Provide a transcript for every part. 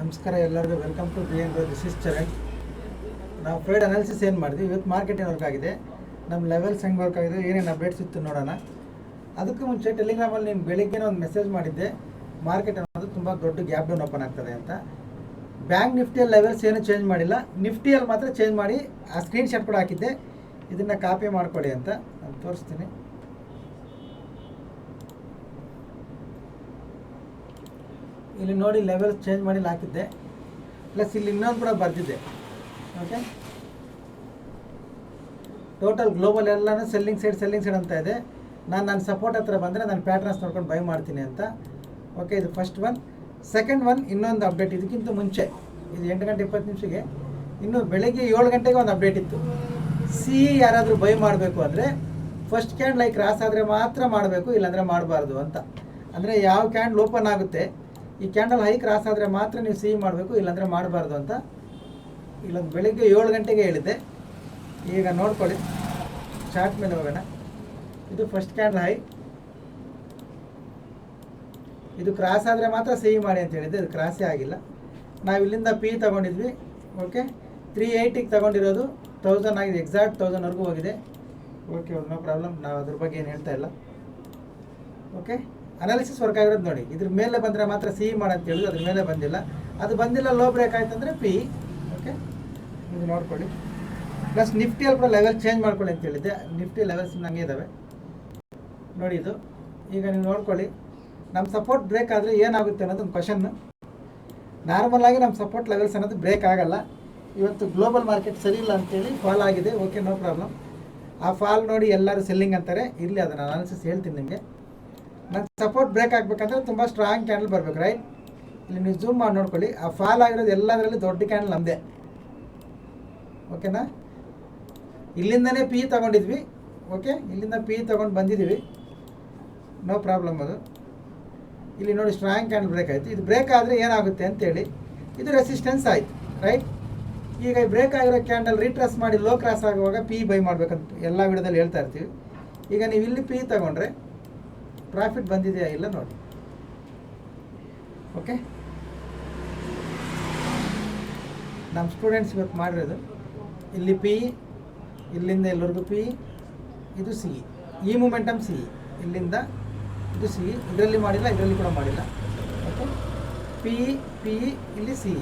ನಮಸ್ಕಾರ ಎಲ್ಲರಿಗೂ. Welcome to B N this is Charan ನಾವು ಫೇಡ್ ಅನಾಲಿಸಿಸ್ ಏನು ಮಾಡಿದ್ವಿ? ಇವತ್ತು ಮಾರ್ಕೆಟ್ ಏನು ವರ್ಕ್ ಆಗಿದೆ? ನಮ್ಮ ಲೆವೆಲ್ಸ್ ಹೆಂಗೆ ವರ್ಕ್ ಆಗಿದೆ? ಏನೇನು ಅಪ್ಡೇಟ್ಸ್ ಇತ್ತು ನೋಡೋಣ. ಅದಕ್ಕೂ ಮುಂಚೆ ಟೆಲಿಗ್ರಾಮಲ್ಲಿ ನೀನು ಬೆಳಿಗ್ಗೆ ಒಂದು ಮೆಸೇಜ್ ಮಾಡಿದ್ದೆ. ಮಾರ್ಕೆಟ್ ಅನ್ನೋದು ತುಂಬ ದೊಡ್ಡ ಗ್ಯಾಪ್ ಡೌನ್ ಓಪನ್ ಆಗ್ತದೆ ಅಂತ. ಬ್ಯಾಂಕ್ ನಿಫ್ಟಿಯಲ್ಲಿ ಲೆವೆಲ್ಸ್ ಏನು ಚೇಂಜ್ ಮಾಡಿಲ್ಲ. ನಿಫ್ಟಿಯಲ್ಲಿ ಮಾತ್ರ ಚೇಂಜ್ ಮಾಡಿ ಆ ಸ್ಕ್ರೀನ್ ಶಾಟ್ ಕೂಡ ಹಾಕಿದ್ದೆ. ಇದನ್ನು ಕಾಪಿ ಮಾಡ್ಕೊಳ್ಳಿ ಅಂತ. ನಾನು ತೋರಿಸ್ತೀನಿ. ಇಲ್ಲಿ ನೋಡಿ ಲೆವೆಲ್ ಚೇಂಜ್ ಮಾಡಿ ಹಾಕಿದ್ದೆ. ಪ್ಲಸ್ ಇಲ್ಲಿ ಇನ್ನೊಂದು ಕೂಡ ಬರೆದಿದ್ದೆ ಓಕೆ ಟೋಟಲ್ ಗ್ಲೋಬಲ್ ಎಲ್ಲನೂ ಸೆಲ್ಲಿಂಗ್ ಸೈಡ್ ಸೆಲ್ಲಿಂಗ್ ಸೈಡ್ ಅಂತ ಇದೆ. ನಾನು ನನ್ನ ಸಪೋರ್ಟ್ ಹತ್ರ ಬಂದರೆ ನಾನು ಪ್ಯಾಟ್ರನ್ಸ್ ನೋಡ್ಕೊಂಡು ಬೈ ಮಾಡ್ತೀನಿ ಅಂತ. ಓಕೆ ಇದು ಫಸ್ಟ್ ಒನ್ ಸೆಕೆಂಡ್ ಒನ್ ಇನ್ನೊಂದು ಅಪ್ಡೇಟ್ ಇದಕ್ಕಿಂತ ಮುಂಚೆ, ಇದು ಎಂಟು ಗಂಟೆ ಇಪ್ಪತ್ತು ನಿಮಿಷಕ್ಕೆ, ಇನ್ನು ಬೆಳಗ್ಗೆ ಏಳು ಗಂಟೆಗೆ ಒಂದು ಅಪ್ಡೇಟ್ ಇತ್ತು. ಸಿ ಯಾರಾದರೂ ಬೈ ಮಾಡಬೇಕು ಅಂದರೆ ಫಸ್ಟ್ ಕ್ಯಾಂಡ್ ಲೈಕ್ ಕ್ರಾಸ್ ಆದರೆ ಮಾತ್ರ ಮಾಡಬೇಕು, ಇಲ್ಲಾಂದರೆ ಮಾಡಬಾರ್ದು ಅಂತ. ಅಂದರೆ ಯಾವ ಕ್ಯಾಂಡ್ ಓಪನ್ ಆಗುತ್ತೆ ಈ ಕ್ಯಾಂಡಲ್ ಹೈ ಕ್ರಾಸ್ ಆದರೆ ಮಾತ್ರ ನೀವು ಸಿಹಿ ಮಾಡಬೇಕು, ಇಲ್ಲಾಂದರೆ ಮಾಡಬಾರ್ದು ಅಂತ. ಇಲ್ಲೊಂದು ಬೆಳಿಗ್ಗೆ ಏಳು ಗಂಟೆಗೆ ಹೇಳಿದ್ದೆ. ಈಗ ನೋಡ್ಕೊಳ್ಳಿ. ಚಾರ್ಟ್ ಮೇಲೆ ಹೋಗೋಣ. ಇದು ಫಸ್ಟ್ ಕ್ಯಾಂಡಲ್ ಹೈ ಇದು ಕ್ರಾಸ್ ಆದರೆ ಮಾತ್ರ ಸಿಹಿ ಮಾಡಿ ಅಂತ ಹೇಳಿದ್ದೆ. ಇದು ಕ್ರಾಸೇ ಆಗಿಲ್ಲ. ನಾವು ಇಲ್ಲಿಂದ ಪಿ ತಗೊಂಡಿದ್ವಿ. ಓಕೆ ತ್ರೀ ಏಯ್ಟಿಗೆ ತಗೊಂಡಿರೋದು. ತೌಸಂಡ್ ಆಗಿದೆ. ಎಕ್ಸಾಕ್ಟ್ ತೌಸಂಡ್ವರೆಗೂ ಹೋಗಿದೆ. ಓಕೆ ನೋ ಪ್ರಾಬ್ಲಮ್ ನಾವು ಅದ್ರ ಬಗ್ಗೆ ಏನು ಹೇಳ್ತಾ ಇಲ್ಲ. ಓಕೆ ಅನಾಲಿಸಿಸ್ ವರ್ಕ್ ಆಗಿರೋದು ನೋಡಿ. ಇದ್ರ ಮೇಲೆ ಬಂದರೆ ಮಾತ್ರ ಸಿಹಿ ಮಾಡಂತ ಹೇಳಿದ್ರು, ಅದ್ರ ಮೇಲೆ ಬಂದಿಲ್ಲ. ಅದು ಬಂದಿಲ್ಲ ಲೋ ಬ್ರೇಕ್ ಆಯ್ತು ಅಂದರೆ ಪಿ ಓಕೆ ಇದು ನೋಡ್ಕೊಳ್ಳಿ. ಪ್ಲಸ್ ನಿಫ್ಟಿಯಲ್ಲಿ ಕೂಡ ಲೆವೆಲ್ ಚೇಂಜ್ ಮಾಡ್ಕೊಳ್ಳಿ ಅಂತ ಹೇಳಿದ್ದೆ. ನಿಫ್ಟಿ ಲೆವೆಲ್ಸ್ ನಂಗೆ ಇದ್ದಾವೆ ನೋಡಿ ಇದು. ಈಗ ನೀವು ನೋಡ್ಕೊಳ್ಳಿ. ನಮ್ಮ ಸಪೋರ್ಟ್ ಬ್ರೇಕ್ ಆದರೆ ಏನಾಗುತ್ತೆ ಅನ್ನೋದು ಒಂದು ಕ್ವಶನ್ ನಾರ್ಮಲ್ ಆಗಿ ನಮ್ಮ ಸಪೋರ್ಟ್ ಲೆವೆಲ್ಸ್ ಅನ್ನೋದು ಬ್ರೇಕ್ ಆಗಲ್ಲ. ಇವತ್ತು ಗ್ಲೋಬಲ್ ಮಾರ್ಕೆಟ್ ಸರಿ ಇಲ್ಲ ಅಂತೇಳಿ ಫಾಲ್ ಆಗಿದೆ. ಓಕೆ ನೋ ಪ್ರಾಬ್ಲಮ್ ಆ ಫಾಲ್ ನೋಡಿ ಎಲ್ಲರೂ ಸೆಲ್ಲಿಂಗ್ ಅಂತಾರೆ. ಇರಲಿ, ಅದನ್ನು ಅನಾಲಿಸಿಸ್ ಹೇಳ್ತೀನಿ ನಿಮಗೆ. ನನ್ನ ಸಪೋರ್ಟ್ ಬ್ರೇಕ್ ಆಗಬೇಕಂದ್ರೆ ತುಂಬ ಸ್ಟ್ರಾಂಗ್ ಕ್ಯಾಂಡಲ್ ಬರಬೇಕು ರೈಟ್ ಇಲ್ಲಿ ನೀವು ಜೂಮ್ ಮಾಡಿ ನೋಡ್ಕೊಳ್ಳಿ. ಆ ಫಾಲ್ ಆಗಿರೋದು ಎಲ್ಲದರಲ್ಲಿ ದೊಡ್ಡ ಕ್ಯಾಂಡಲ್ ನಮ್ಮದೇ ಓಕೆನಾ ಇಲ್ಲಿಂದನೇ ಪಿ ತಗೊಂಡಿದ್ವಿ. ಓಕೆ ಇಲ್ಲಿಂದ ಪಿ ತಗೊಂಡು ಬಂದಿದ್ದೀವಿ ನೋ ಪ್ರಾಬ್ಲಮ್ ಅದು. ಇಲ್ಲಿ ನೋಡಿ ಸ್ಟ್ರಾಂಗ್ ಕ್ಯಾಂಡಲ್ ಬ್ರೇಕ್ ಆಯಿತು. ಇದು ಬ್ರೇಕ್ ಆದರೆ ಏನಾಗುತ್ತೆ ಅಂತೇಳಿ ಇದು ರೆಸಿಸ್ಟೆನ್ಸ್ ಆಯಿತು ರೈಟ್ ಈಗ ಈ ಬ್ರೇಕ್ ಆಗಿರೋ ಕ್ಯಾಂಡಲ್ ರೀಟ್ರೆಸ್ ಮಾಡಿ ಲೋ ಕ್ರಾಸ್ ಆಗುವಾಗ ಪಿ ಬೈ ಮಾಡಬೇಕಂತ ಎಲ್ಲ ವಿಡದಲ್ಲಿ ಹೇಳ್ತಾ ಇರ್ತೀವಿ. ಈಗ ನೀವು ಇಲ್ಲಿ ಪಿ ತಗೊಂಡ್ರೆ ಪ್ರಾಫಿಟ್ ಬಂದಿದೆಯಾ ಇಲ್ಲ ನೋಡಿ. ಓಕೆ ನಮ್ಮ ಸ್ಟೂಡೆಂಟ್ಸ್ ಇವತ್ತು ಮಾಡಿರೋದು, ಇಲ್ಲಿ ಪಿ ಇಲ್ಲಿಂದ ಎಲ್ಲರಿಗೂ ಪಿ ಇದು ಸಿ ಈ ಮೂಮೆಂಟಮ್ ಸಿ ಇಲ್ಲಿಂದ ಇದು ಸಿ ಇದರಲ್ಲಿ ಮಾಡಿಲ್ಲ, ಇದರಲ್ಲಿ ಕೂಡ ಮಾಡಿಲ್ಲ. ಓಕೆ ಪಿ ಪಿ ಇಲ್ಲಿ ಸಿ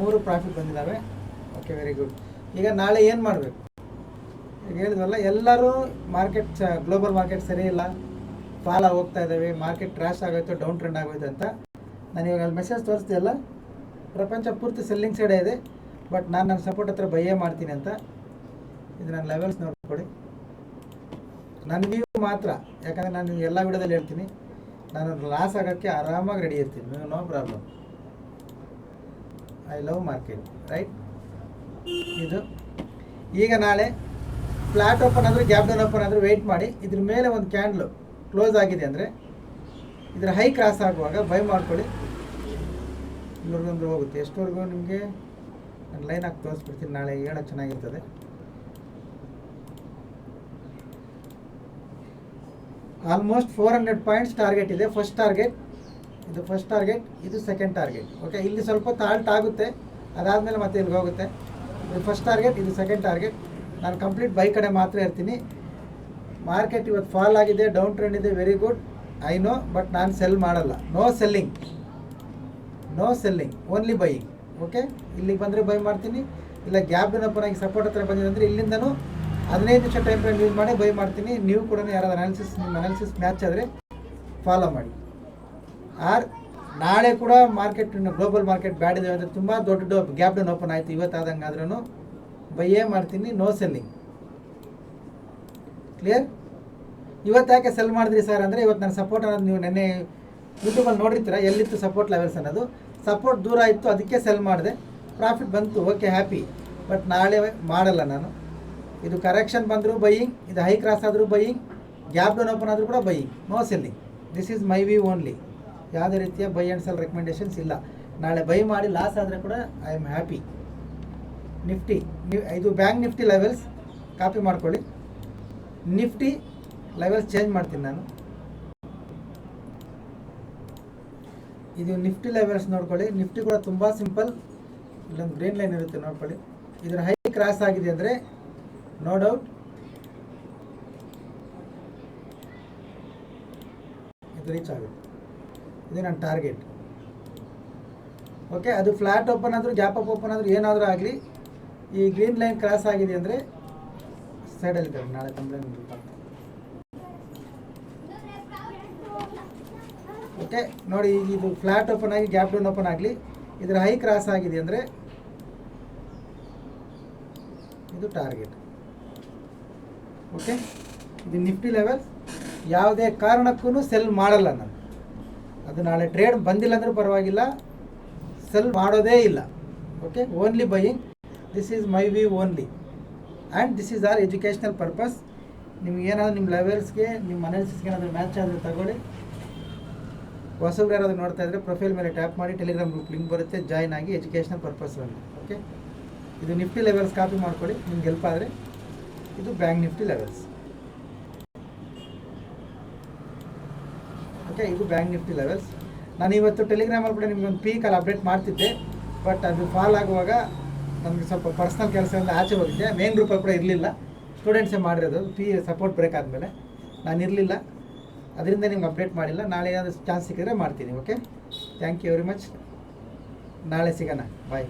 ಮೂರು ಪ್ರಾಫಿಟ್ ಬಂದಿದ್ದಾವೆ ಓಕೆ ವೆರಿ ಗುಡ್ ಈಗ ನಾಳೆ ಏನು ಮಾಡಬೇಕು? ಈಗ ಹೇಳಿದ್ವಲ್ಲ, ಎಲ್ಲರೂ ಮಾರ್ಕೆಟ್ ಗ್ಲೋಬಲ್ ಮಾರ್ಕೆಟ್ ಸರಿ ಇಲ್ಲ? ಫಾಲ ಹೋಗ್ತಾ ಇದ್ದಾವೆ ಮಾರ್ಕೆಟ್ ಕ್ರ್ಯಾಶ್ ಆಗೋಯ್ತು ಡೌನ್ ಟ್ರೆಂಡ್ ಆಗೋಯ್ತು ಅಂತ ನಾನು ಇವಾಗ ಅಲ್ಲಿ ಮೆಸೇಜ್ ತೋರಿಸ್ತೀಯಲ್ಲ ಪ್ರಪಂಚ ಪೂರ್ತಿ ಸೆಲ್ಲಿಂಗ್ ಸೈಡ್ ಇದೆ ಬಟ್ ನಾನು ನನ್ನ ಸಪೋರ್ಟ್ ಹತ್ರ ಬೈಯೇ ಮಾಡ್ತೀನಿ ಅಂತ ಇದು ನನ್ನ ಲೆವೆಲ್ಸ್ ನೋಡ್ಕೊಡಿ. ನನ್ನ ವ್ಯೂ ಮಾತ್ರ, ಯಾಕಂದರೆ ನಾನು ಎಲ್ಲ ವಿಡಿಯೋದಲ್ಲಿ ಹೇಳ್ತೀನಿ, ನಾನು ಲಾಸ್ ಆಗೋಕ್ಕೆ ಆರಾಮಾಗಿ ರೆಡಿ ಇರ್ತೀನಿ no problem I love market right ಇದು. ಈಗ ನಾಳೆ ಫ್ಲಾಟ್ ಓಪನ್ ಆದರೂ ಗ್ಯಾಪ್ ಡೌನ್ ಓಪನ್ ಆದರೂ ವೆಯ್ಟ್ ಮಾಡಿ, ಇದ್ರ ಮೇಲೆ ಒಂದು ಕ್ಯಾಂಡ್ಲು ಕ್ಲೋಸ್ ಆಗಿದೆ ಅಂದರೆ ಇದರ ಹೈ ಕ್ರಾಸ್ ಆಗುವಾಗ ಬೈ ಮಾಡ್ಕೊಳ್ಳಿ. ಇಲ್ಲಿವರೆಗೂ ಹೋಗುತ್ತೆ. ಎಷ್ಟವರೆಗೂ ನಿಮಗೆ ನಾನು ಲೈನ್ ಹಾಕಿ ತೋರಿಸ್ಬಿಡ್ತೀನಿ ನಾಳೆ ಹೇಳೋಕ್ಕೆ ಚೆನ್ನಾಗಿರ್ತದೆ. Almost four hundred points target ಇದೆ. ಫಸ್ಟ್ ಟಾರ್ಗೆಟ್ ಇದು ಫಸ್ಟ್ ಟಾರ್ಗೆಟ್ ಇದು ಸೆಕೆಂಡ್ ಟಾರ್ಗೆಟ್ ಓಕೆ ಇಲ್ಲಿ ಸ್ವಲ್ಪ ತಾಲ್ಟ್ ಆಗುತ್ತೆ. ಅದಾದಮೇಲೆ ಮತ್ತೆ ಇಲ್ಲಿಗೆ ಹೋಗುತ್ತೆ. ಇದು ಫಸ್ಟ್ ಟಾರ್ಗೆಟ್ ಇದು ಸೆಕೆಂಡ್ ಟಾರ್ಗೆಟ್ ನಾನು ಕಂಪ್ಲೀಟ್ ಬೈ ಕಡೆ ಮಾತ್ರ ಇರ್ತೀನಿ. ಮಾರ್ಕೆಟ್ ಇವತ್ತು ಫಾಲ್ ಆಗಿದೆ ಡೌನ್ ಟ್ರೆಂಡ್ ಇದೆ very good I know but ನಾನು ಸೆಲ್ ಮಾಡಲ್ಲ. No selling no selling only buying okay ಇಲ್ಲಿಗೆ ಬಂದರೆ ಬೈ ಮಾಡ್ತೀನಿ. ಇಲ್ಲ ಗ್ಯಾಪ್ ಆಗಿ ಸಪೋರ್ಟ್ ಹತ್ರ ಬಂದಿದೆ ಅಂದರೆ ಇಲ್ಲಿಂದನೂ ಹದಿನೈದು ನಿಮಿಷ ಟೈಮ್ ಫ್ರೇಮ್ ಯೂಸ್ ಮಾಡಿ ಬೈ ಮಾಡ್ತೀನಿ. ನೀವು ಕೂಡ ಯಾರಾದ್ರು ಅನಾಲಿಸಿಸ್ ನಿಮ್ಮ ಅನಾಲಿಸಿಸ್ ಮ್ಯಾಚ್ ಆದರೆ ಫಾಲೋ ಮಾಡಿ. ಆರ್, ನಾಳೆ ಕೂಡ ಮಾರ್ಕೆಟ್ ಗ್ಲೋಬಲ್ ಮಾರ್ಕೆಟ್ ಬ್ಯಾಡ್ ಇದೆ ಅಂದರೆ ತುಂಬ ದೊಡ್ಡ ಗ್ಯಾಪ್ ಡೌನ್ ಓಪನ್ ಆಯಿತು. ಇವತ್ತಾದಂಗೆ ಆದ್ರೂ ಬೈಯೇ ಮಾಡ್ತೀನಿ ನೋ ಸೆಲ್ಲಿಂಗ್ ಕ್ಲಿಯರ್ ಇವತ್ತು ಯಾಕೆ ಸೆಲ್ ಮಾಡಿದ್ರಿ ಸರ್ ಅಂದರೆ ಇವತ್ತು ನನ್ನ ಸಪೋರ್ಟ್ ಅನ್ನೋದು ನೀವು ನೆನ್ನೆ ಯೂಟ್ಯೂಬಲ್ಲಿ ನೋಡಿರ್ತೀರಾ, ಎಲ್ಲಿತ್ತು ಸಪೋರ್ಟ್ ಲೆವೆಲ್ಸ್ ಅನ್ನೋದು. ಸಪೋರ್ಟ್ ದೂರ ಇತ್ತು, ಅದಕ್ಕೆ ಸೆಲ್ ಮಾಡಿದೆ. ಪ್ರಾಫಿಟ್ ಬಂತು ಓಕೆ ಹ್ಯಾಪಿ ಬಟ್ ನಾಳೆ ಮಾಡಲ್ಲ ನಾನು. ಇದು ಕರೆಕ್ಷನ್ ಬಂದರೂ ಬೈಯಿಂಗ್ ಇದು ಹೈ ಕ್ರಾಸ್ ಆದರೂ ಬೈಯಿಂಗ್ ಗ್ಯಾಪ್ ಡೌನ್ ಓಪನ್ ಆದರೂ ಕೂಡ buying no selling this is my view only ಯಾವುದೇ ರೀತಿಯ ಬೈ ಆ್ಯಂಡ್ ಸೆಲ್ ರೆಕಮೆಂಡೇಷನ್ಸ್ ಇಲ್ಲ. ನಾಳೆ ಬೈ ಮಾಡಿ ಲಾಸ್ ಆದರೆ ಕೂಡ ಐ ಆಮ್ ಹ್ಯಾಪಿ ನಿಫ್ಟಿ ಇದು ಬ್ಯಾಂಕ್ ನಿಫ್ಟಿ ಲೆವೆಲ್ಸ್ ಕಾಪಿ ಮಾಡ್ಕೊಳ್ಳಿ. ನಿಫ್ಟಿ ಲೆವೆಲ್ಸ್ ಚೇಂಜ್ ಮಾಡ್ತೀನಿ ನಾನು. ಇದು ನಿಫ್ಟಿ ಲೆವೆಲ್ಸ್ ನೋಡ್ಕೊಳ್ಳಿ. ನಿಫ್ಟಿ ಕೂಡ ತುಂಬ ಸಿಂಪಲ್ ಇಲ್ಲೊಂದು ಗ್ರೀನ್ ಲೈನ್ ಇರುತ್ತೆ ನೋಡ್ಕೊಳ್ಳಿ. ಇದರ ಹೈ ಕ್ರಾಸ್ ಆಗಿದೆ ಅಂದರೆ ನೋ ಡೌಟ್ ಇದು ರೀಚ್ ಆಗುತ್ತೆ. ಇದು ನನ್ನ ಟಾರ್ಗೆಟ್ ಓಕೆ ಅದು ಫ್ಲಾಟ್ ಓಪನ್ ಆದರೂ ಗ್ಯಾಪ್ ಅಪ್ ಓಪನ್ ಆದರೂ ಏನಾದರೂ ಆಗಲಿ, ಈ ಗ್ರೀನ್ ಲೈನ್ ಕ್ರಾಸ್ ಆಗಿದೆ ಅಂದರೆ ಸೈಡಲ್ಲಿ ನಾಳೆ ಕಂಪ್ಲೇಂಟ್ ಓಕೆ ನೋಡಿ ಈಗ ಇದು ಫ್ಲಾಟ್ ಓಪನ್ ಆಗಿ ಗ್ಯಾಪ್ ಡೌನ್ ಓಪನ್ ಆಗಲಿ, ಇದರ ಹೈ ಕ್ರಾಸ್ ಆಗಿದೆ ಅಂದರೆ ಇದು ಟಾರ್ಗೆಟ್ ಓಕೆ ಇದು ನಿಫ್ಟಿ ಲೆವೆಲ್ ಯಾವುದೇ ಕಾರಣಕ್ಕೂ ಸೆಲ್ ಮಾಡಲ್ಲ ನಾನು. ಅದು ನಾಳೆ ಟ್ರೇಡ್ ಬಂದಿಲ್ಲ ಅಂದರೂ ಪರವಾಗಿಲ್ಲ. ಸೆಲ್ ಮಾಡೋದೇ ಇಲ್ಲ. Okay only buying this is my view only and this is our educational purpose ನಿಮ್ಗೆ ಏನಾದರೂ ನಿಮ್ಮ ಲೆವೆಲ್ಸ್ಗೆ ನಿಮ್ಮ ಅನಾಲಿಸಿಸ್ಗೆ ಏನಾದರೂ ಮ್ಯಾಚ್ ಆದರೆ ತಗೊಳ್ಳಿ. ಹೊಸಬ್ರು ಯಾರಾದರೂ ನೋಡ್ತಾ ಇದ್ದರೆ ಪ್ರೊಫೈಲ್ ಮೇಲೆ ಟ್ಯಾಪ್ ಮಾಡಿ ಟೆಲಿಗ್ರಾಮ್ ಗ್ರೂಪ್ ಲಿಂಕ್ ಬರುತ್ತೆ. ಜಾಯ್ನ್ ಆಗಿ ಎಜುಕೇಷನಲ್ ಪರ್ಪಸ್ ಓಕೆ? ಇದು ನಿಫ್ಟಿ ಲೆವೆಲ್ಸ್ ಕಾಪಿ ಮಾಡ್ಕೊಳ್ಳಿ. ನಿಮ್ಗೆ ಹೆಲ್ಪ್ ಆದರೆ ಇದು ಬ್ಯಾಂಕ್ ನಿಫ್ಟಿ ಲೆವೆಲ್ಸ್. ಓಕೆ? ಇದು ಬ್ಯಾಂಕ್ ನಿಫ್ಟಿ ಲೆವೆಲ್ಸ್. ನಾನು ಇವತ್ತು ಟೆಲಿಗ್ರಾಮಲ್ಲಿ ಕೂಡ ನಿಮ್ಗೆ ಒಂದು ಪೀಕಲ್ಲಿ ಅಪ್ಡೇಟ್ ಮಾಡ್ತಿದ್ದೆ. ಬಟ್ ಅದು ಫಾಲ್ ಆಗುವಾಗ ನನಗೆ ಸ್ವಲ್ಪ ಪರ್ಸ್ನಲ್ ಕೆಲಸದಿಂದ ಆಚೆ ಹೋಗಿದ್ದೆ ಮೇನ್ ಗ್ರೂಪಲ್ಲಿ ಕೂಡ ಇರಲಿಲ್ಲ. ಸ್ಟೂಡೆಂಟ್ಸೇ ಮಾಡಿರೋದು ಪಿ ಸಪೋರ್ಟ್ ಬ್ರೇಕ್ ಆದಮೇಲೆ. ನಾನು ಇರಲಿಲ್ಲ. ಅದರಿಂದ ನಿಮ್ಗೆ ಅಪ್ಡೇಟ್ ಮಾಡಿಲ್ಲ. ನಾಳೆ ಏನಾದರೂ ಚಾನ್ಸ್ ಸಿಕ್ಕಿದ್ರೆ ಮಾಡ್ತೀನಿ okay thank you very much ನಾಳೆ ಸಿಗೋಣ. ಬಾಯ್